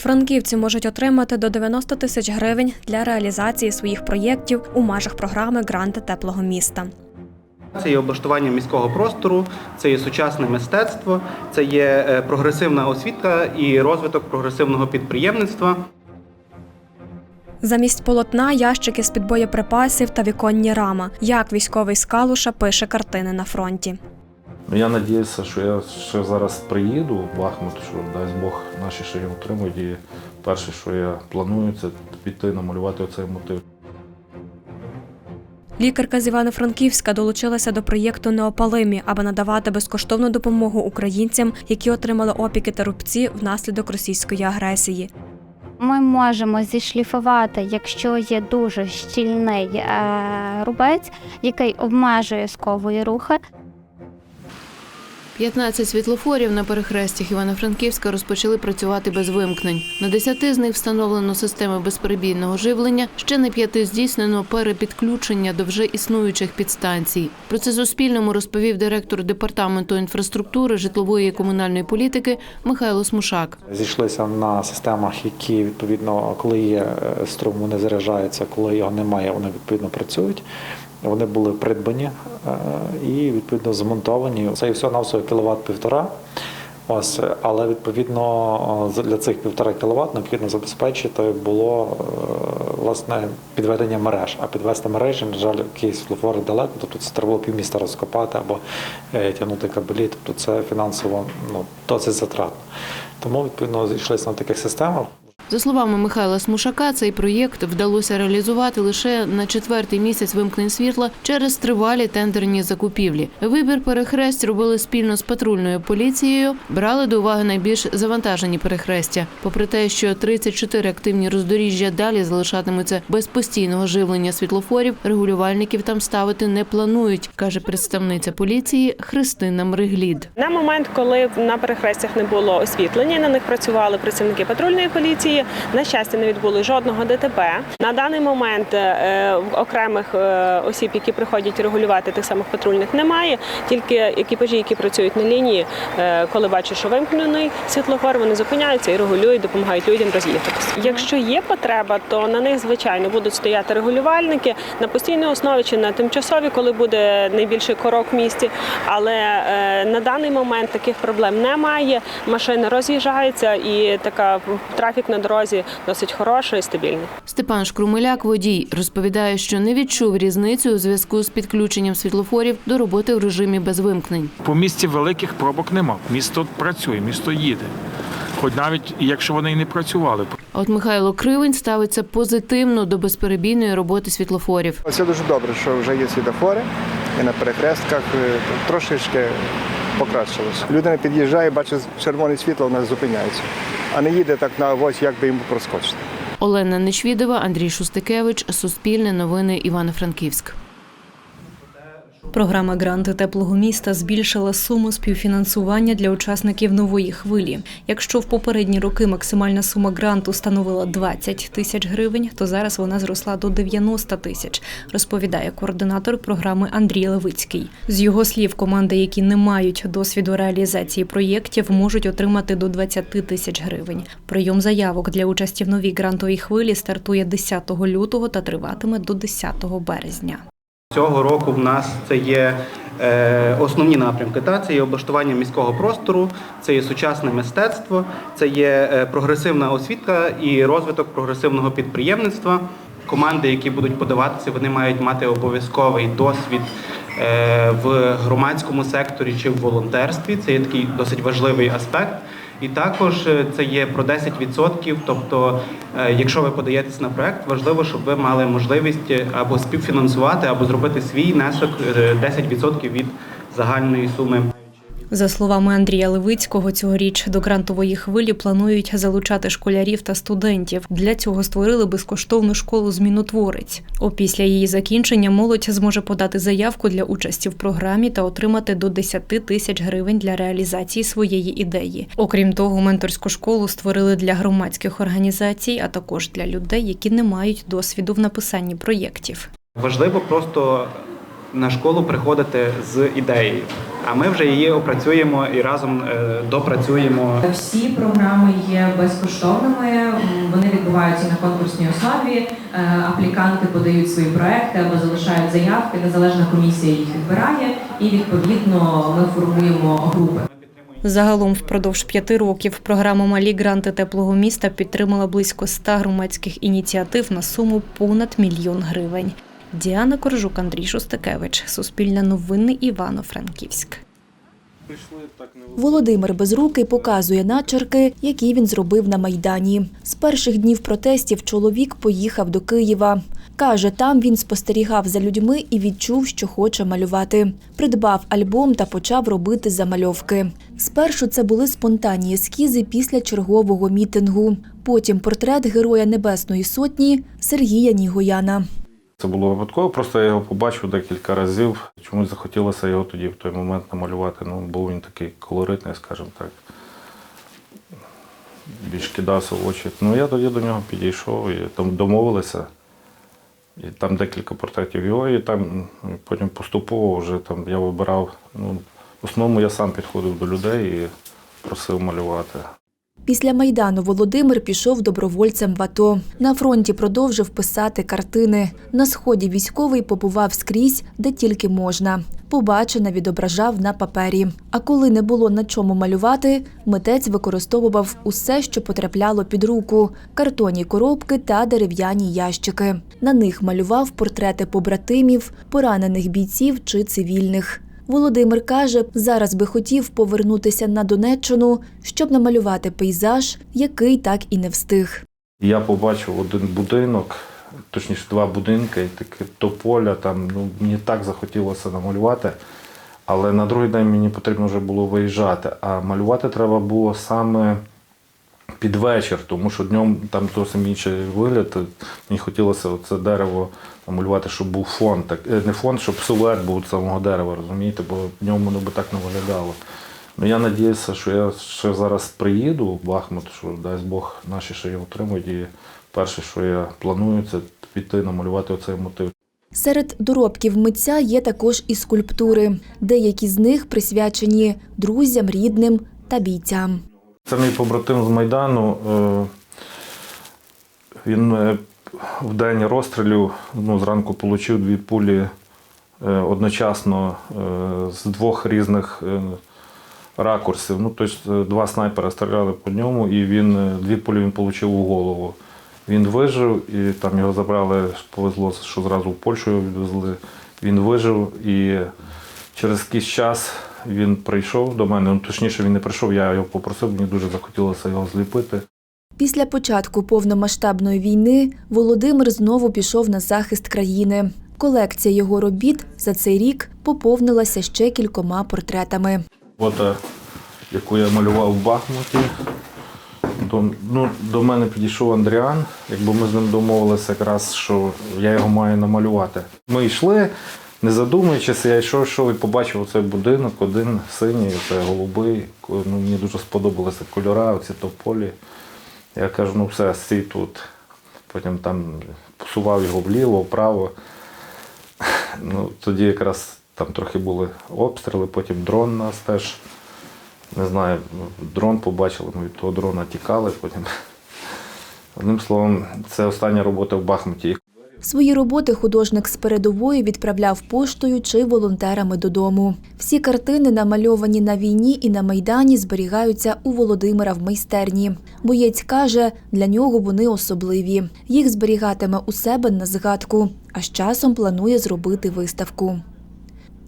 Франківці можуть отримати до 90 тисяч гривень для реалізації своїх проєктів у межах програми Гранти теплого міста. Це є облаштування міського простору, це є сучасне мистецтво, це є е, прогресивна освіта і розвиток прогресивного підприємництва. Замість полотна ящики з під боєприпасів та віконні рама. Як військовий з Калуша пише картини на фронті. Ну, Я надіюся, що я ще зараз приїду в Бахмут, що дасть Бог наші ще його отримують. І перше, що я планую, це піти намалювати оцей мотив. Лікарка з Івано-Франківська долучилася до проєкту Неопалимі, аби надавати безкоштовну допомогу українцям, які отримали опіки та рубці внаслідок російської агресії. Ми можемо зішліфувати, якщо є дуже щільний е, рубець, який обмежує скової рухи. 15 світлофорів на перехрестях Івано-Франківська розпочали працювати без вимкнень. На 10 з них встановлено системи безперебійного живлення, ще на п'яти здійснено перепідключення до вже існуючих підстанцій. Про це Суспільному розповів директор департаменту інфраструктури, житлової і комунальної політики Михайло Смушак. Зійшлися на системах, які відповідно, коли є е, струм, вони заряджаються, коли його немає, вони відповідно працюють. Вони були придбані е, і відповідно змонтовані. Це і все на все кіловат півтора. Ось, але відповідно е, для цих півтора кіловат необхідно забезпечити було е, власне підведення мереж. А підвести мережі, на жаль, якісь світлофори далеко, тобто це треба було півміста розкопати або тягнути кабелі. Тобто це фінансово ну досить затратно. Тому відповідно зійшлися на таких системах. За словами Михайла Смушака, цей проєкт вдалося реалізувати лише на четвертий місяць вимкнень світла через тривалі тендерні закупівлі. Вибір перехресть робили спільно з патрульною поліцією, брали до уваги найбільш завантажені перехрестя. Попри те, що 34 активні роздоріжжя далі залишатимуться без постійного живлення світлофорів, регулювальників там ставити не планують, каже представниця поліції Христина Мриглід. На момент, коли на перехрестях не було освітлення, на них працювали працівники патрульної поліції. На щастя, не відбули жодного ДТП. На даний момент е, окремих е, осіб, які приходять регулювати тих самих патрульних, немає. Тільки екіпажі, які працюють на лінії, е, коли бачать, що вимкнений світлофор, вони зупиняються і регулюють, допомагають людям роз'їхатися. Якщо є потреба, то на них звичайно будуть стояти регулювальники на постійній основі чи на тимчасові, коли буде найбільший корок в місті. Але на даний момент таких проблем немає. Машини роз'їжджаються, і така трафік на дорозі досить хороший і стабільний. Степан Шкрумеляк, водій, розповідає, що не відчув різницю у зв'язку з підключенням світлофорів до роботи в режимі без вимкнень. По місті великих пробок нема. Місто працює, місто їде. Хоч навіть якщо вони і не працювали. А От Михайло Кривень ставиться позитивно до безперебійної роботи світлофорів. Це дуже добре, що вже є світофори і на перехрестках е, трошечки покращилось. Людина під'їжджає, бачить червоне світло, вона зупиняється, а не їде так на авось, як би йому проскочити. Олена Нечвідова, Андрій Шустикевич, Суспільне новини Івано-Франківськ. Програма Гранти теплого міста збільшила суму співфінансування для учасників нової хвилі. Якщо в попередні роки максимальна сума гранту становила 20 тисяч гривень, то зараз вона зросла до 90 тисяч, розповідає координатор програми Андрій Левицький. З його слів, команди, які не мають досвіду реалізації проєктів, можуть отримати до 20 тисяч гривень. Прийом заявок для участі в новій грантовій хвилі стартує 10 лютого та триватиме до 10 березня. Цього року в нас це є е, основні напрямки. Та це є облаштування міського простору, це є сучасне мистецтво, це є е, прогресивна освіта і розвиток прогресивного підприємництва. Команди, які будуть подаватися, вони мають мати обов'язковий досвід е, в громадському секторі чи в волонтерстві. Це є такий досить важливий аспект. І також е, це є про 10%, тобто, е, якщо ви подаєтесь на проект, важливо, щоб ви мали можливість е, або співфінансувати, або зробити свій внесок е, 10% від загальної суми. За словами Андрія Левицького, цьогоріч до грантової хвилі планують залучати школярів та студентів. Для цього створили безкоштовну школу змінотворець. Опісля її закінчення молодь зможе подати заявку для участі в програмі та отримати до 10 тисяч гривень для реалізації своєї ідеї. Окрім того, менторську школу створили для громадських організацій, а також для людей, які не мають досвіду в написанні проєктів. Важливо просто на школу приходити з ідеєю, а ми вже її опрацюємо і разом е, допрацюємо. Всі програми є безкоштовними. Вони відбуваються на конкурсній основі. Е, Апліканти подають свої проекти або залишають заявки. Незалежна комісія їх відбирає, і відповідно ми формуємо групи. Загалом впродовж п'яти років програма Малі гранти теплого міста підтримала близько ста громадських ініціатив на суму понад мільйон гривень. Діана Коржук, Андрій Шостакевич, Суспільне новини, Івано-Франківськ. Володимир Безрукий показує начерки, які він зробив на Майдані. З перших днів протестів чоловік поїхав до Києва. Каже, там він спостерігав за людьми і відчув, що хоче малювати. Придбав альбом та почав робити замальовки. Спершу це були спонтанні ескізи після чергового мітингу. Потім портрет Героя Небесної Сотні Сергія Нігояна. Це було випадково, просто я його побачив декілька разів. Чомусь захотілося його тоді в той момент намалювати. Ну, був він такий колоритний, скажімо так. Більш кидався в очі. Ну я тоді до нього підійшов і там домовилися. І там декілька портретів його, і там потім поступово вже там я вибирав. Ну, в основному я сам підходив до людей і просив малювати. Після Майдану Володимир пішов добровольцем в АТО. На фронті продовжив писати картини. На сході військовий побував скрізь, де тільки можна. Побачене відображав на папері. А коли не було на чому малювати, митець використовував усе, що потрапляло під руку: картонні коробки та дерев'яні ящики. На них малював портрети побратимів, поранених бійців чи цивільних. Володимир каже, зараз би хотів повернутися на Донеччину, щоб намалювати пейзаж, який так і не встиг. Я побачив один будинок, точніше два будинки, таке тополя. Там ну мені так захотілося намалювати. Але на другий день мені потрібно вже було виїжджати. А малювати треба було саме під вечір, тому що днем там зовсім інший вигляд. Мені хотілося це дерево намалювати, щоб був фон. Так, е, не фон, щоб силует був самого дерева, розумієте, бо днем воно би так не виглядало. Ну, я надіюся, що я ще зараз приїду в Бахмут, що дасть Бог наші ще його отримують. І перше, що я планую, це піти намалювати оцей мотив. Серед доробків митця є також і скульптури. Деякі з них присвячені друзям, рідним та бійцям. Це мій побратим з Майдану. Е, Він е, в день розстрілів ну, зранку отримав дві пулі е, одночасно з двох різних ракурсів. Ну, тобто два снайпера стріляли по ньому, і він дві пулі він отримав у голову. Він вижив, і там його забрали, повезло, що зразу в Польщу його відвезли. Він вижив і через якийсь час він прийшов до мене. Ну, точніше, він не прийшов, я його попросив, мені дуже захотілося його зліпити. Після початку повномасштабної війни Володимир знову пішов на захист країни. Колекція його робіт за цей рік поповнилася ще кількома портретами. Фото, яку я малював в Бахмуті. До, ну, до мене підійшов Андріан, якби ми з ним домовилися якраз, що я його маю намалювати. Ми йшли, не задумуючись, я йшов, йшов і побачив оцей будинок, один синій, це голубий. Ну, мені дуже сподобалися кольори, оці тополі. Я кажу, ну все, стій тут. Потім там посував його вліво, вправо. Ну, тоді якраз там трохи були обстріли, потім дрон нас теж. Не знаю, дрон побачили, ми від того дрона тікали потім. Одним словом, це остання робота в Бахмуті. Свої роботи художник з передової відправляв поштою чи волонтерами додому. Всі картини, намальовані на війні і на майдані, зберігаються у Володимира в майстерні. Боєць каже, для нього вони особливі. Їх зберігатиме у себе на згадку, а з часом планує зробити виставку.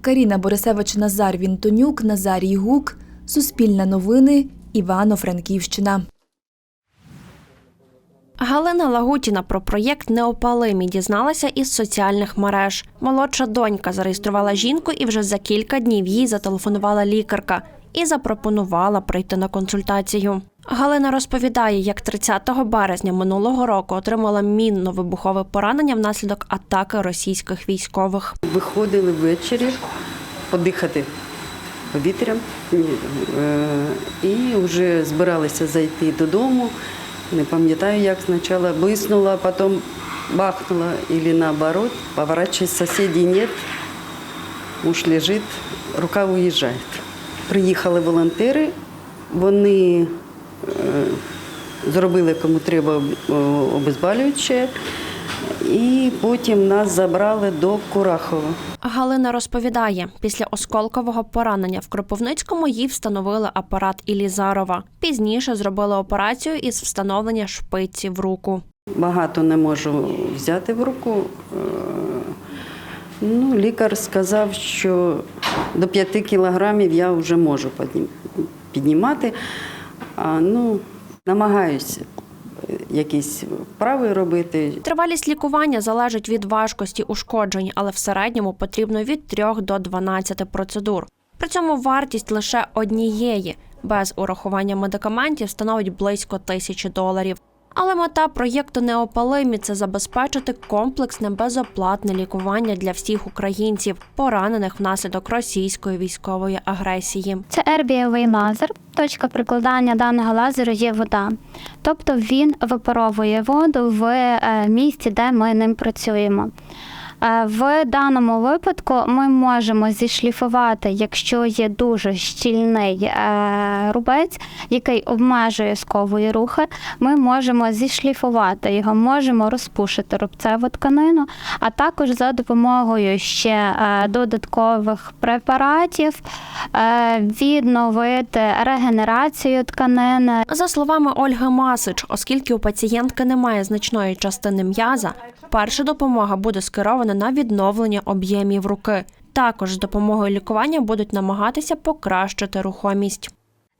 Каріна Борисевич Назар Вінтонюк, Назарій Гук, Суспільне новини, Івано-Франківщина. Галина Лагутіна про проєкт Неопалимі дізналася із соціальних мереж. Молодша донька зареєструвала жінку, і вже за кілька днів їй зателефонувала лікарка і запропонувала прийти на консультацію. Галина розповідає, як 30 березня минулого року отримала мінно-вибухове поранення внаслідок атаки російських військових. Виходили ввечері подихати повітрям е, і вже збиралися зайти додому. Не пам'ятаю, як спочатку блиснула, потім бахнула, або наоборот, поворачиваюсь, сусідів нет. муж лежить, рука уїжджає. Приїхали волонтери, вони е, зробили кому треба об- обезболююче, і потім нас забрали до Курахова. Галина розповідає, після осколкового поранення в Кропивницькому їй встановили апарат Ілізарова. Пізніше зробили операцію із встановлення шпиці в руку. Багато не можу взяти в руку. Е, Ну, лікар сказав, що до 5 кілограмів я вже можу піднімати. А, ну, намагаюся якісь вправи робити. Тривалість лікування залежить від важкості ушкоджень, але в середньому потрібно від 3 до 12 процедур. При цьому вартість лише однієї без урахування медикаментів становить близько тисячі доларів. Але мета проєкту Неопалимі це забезпечити комплексне безоплатне лікування для всіх українців, поранених внаслідок російської військової агресії. Це ербієвий лазер. Точка прикладання даного лазеру є вода. Тобто він випаровує воду в е, місці, де ми ним працюємо. Е, В даному випадку ми можемо зішліфувати, якщо є дуже щільний е, рубець, який обмежує скової рухи, ми можемо зішліфувати його, можемо розпушити рубцеву тканину, а також за допомогою ще е, додаткових препаратів відновити регенерацію тканини. За словами Ольги Масич, оскільки у пацієнтки немає значної частини м'яза, перша допомога буде скерована на відновлення об'ємів руки. Також з допомогою лікування будуть намагатися покращити рухомість.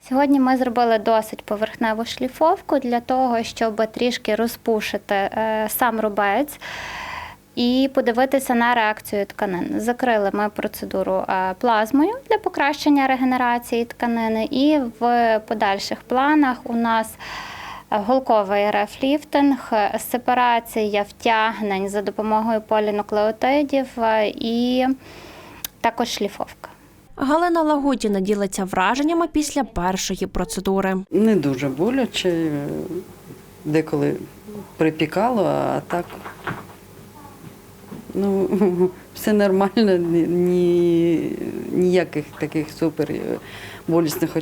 Сьогодні ми зробили досить поверхневу шліфовку для того, щоб трішки розпушити е, сам рубець і подивитися на реакцію тканин. Закрили ми процедуру е, плазмою для покращення регенерації тканини, і в подальших планах у нас голковий рефліфтинг, сепарація втягнень за допомогою полінуклеотидів е, і також шліфовка. Галина Лагутіна ділиться враженнями після першої процедури. Не дуже боляче, е, деколи припікало, а так ну, все нормально, ні, ні- ніяких таких супер е, болісних е,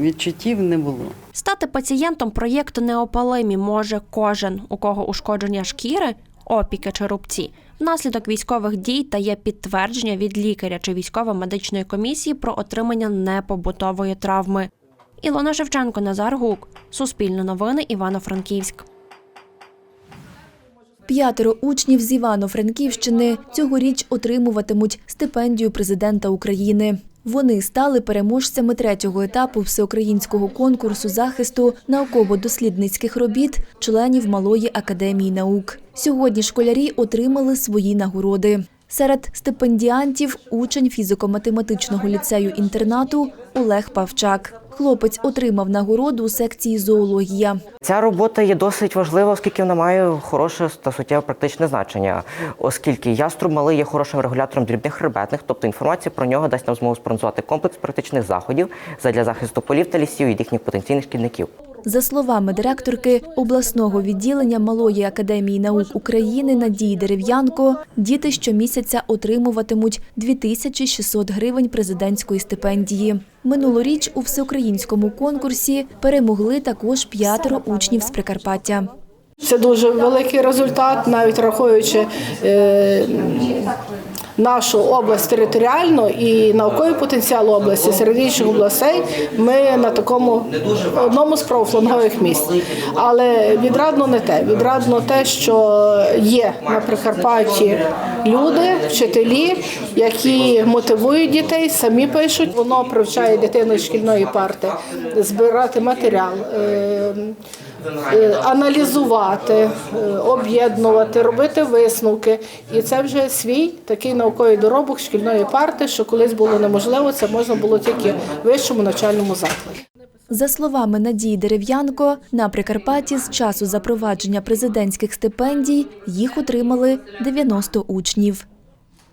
відчуттів не було. Стати пацієнтом проєкту Неопалимі може кожен, у кого ушкодження шкіри, опіки чи рубці, внаслідок військових дій та є підтвердження від лікаря чи військово-медичної комісії про отримання непобутової травми. Ілона Шевченко, Назар Гук, Суспільне новини, Івано-Франківськ. П'ятеро учнів з Івано-Франківщини цьогоріч отримуватимуть стипендію президента України. Вони стали переможцями третього етапу всеукраїнського конкурсу захисту науково-дослідницьких робіт членів Малої академії наук. Сьогодні школярі отримали свої нагороди. Серед стипендіантів учень фізико-математичного ліцею інтернату Олег Павчак. Хлопець отримав нагороду у секції зоологія. Ця робота є досить важлива, оскільки вона має хороше та суттєве практичне значення, оскільки яструб малий є хорошим регулятором дрібних хребетних, тобто інформація про нього дасть нам змогу спрогнозувати комплекс практичних заходів задля захисту полів та лісів від їхніх потенційних шкідників. За словами директорки обласного відділення Малої академії наук України Надії Дерев'янко, діти щомісяця отримуватимуть 2600 гривень президентської стипендії. Минулоріч у всеукраїнському конкурсі перемогли також п'ятеро учнів з Прикарпаття. Це дуже великий результат, навіть рахуючи е, нашу область територіально і науковий потенціал області серед інших областей. Ми на такому одному з правофлангових місць. Але відрадно не те. Відрадно те, що є на Прикарпатті люди, вчителі, які мотивують дітей, самі пишуть. Воно привчає дитину шкільної парти збирати матеріал. Е, е, аналізувати, е, об'єднувати, робити висновки. І це вже свій такий науковий доробок шкільної парти, що колись було неможливо, це можна було тільки в вищому навчальному закладі. За словами Надії Дерев'янко, на Прикарпатті з часу запровадження президентських стипендій їх отримали 90 учнів.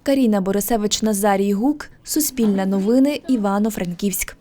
Каріна Борисевич Назарій Гук, Суспільне новини, Івано-Франківськ.